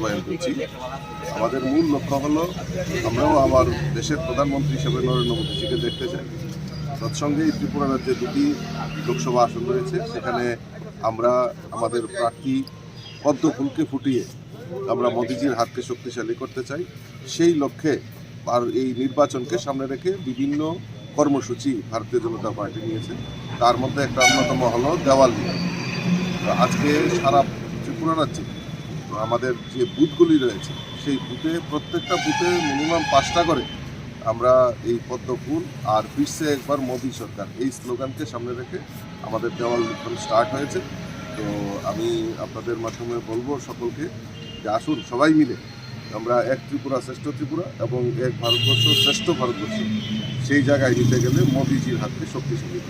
বাস্তবায়ন করছি। আমাদের মূল লক্ষ্য হলো, আমরাও আমার দেশের প্রধানমন্ত্রী হিসেবে নরেন্দ্র মোদীজিকে দেখতে চাই। তৎসঙ্গে ত্রিপুরা রাজ্যে দুটি লোকসভা আসন রয়েছে। সেখানে আমরা আমাদের প্রার্থী পদ্ম ফুলকে ফুটিয়ে আমরা মোদিজির হাতকে শক্তিশালী করতে চাই। সেই লক্ষ্যে আর এই নির্বাচনকে সামনে রেখে বিভিন্ন কর্মসূচি ভারতীয় জনতা পার্টি নিয়েছে। তার মধ্যে একটা অন্যতম হলো দেওয়াল আজকে সারা ত্রিপুরা রাজ্যে আমাদের যে বুথগুলি রয়েছে, সেই বুথে প্রত্যেকটা বুথে মিনিমাম পাঁচটা করে আমরা এই পদ্ম ফুল আর ফিরছে একবার মোদী সরকার এই স্লোগানকে সামনে রেখে আমাদের দেওয়াল লিখন স্টার্ট হয়েছে তো আমি আপনাদের মাধ্যমে বলব সকলকে যে আসুন সবাই মিলে, আমরা এক ত্রিপুরা শ্রেষ্ঠ ত্রিপুরা এবং এক ভারতবর্ষ শ্রেষ্ঠ ভারতবর্ষ, সেই জায়গায় নিতে গেলে মোদিজির হাতকে শক্তিশালী।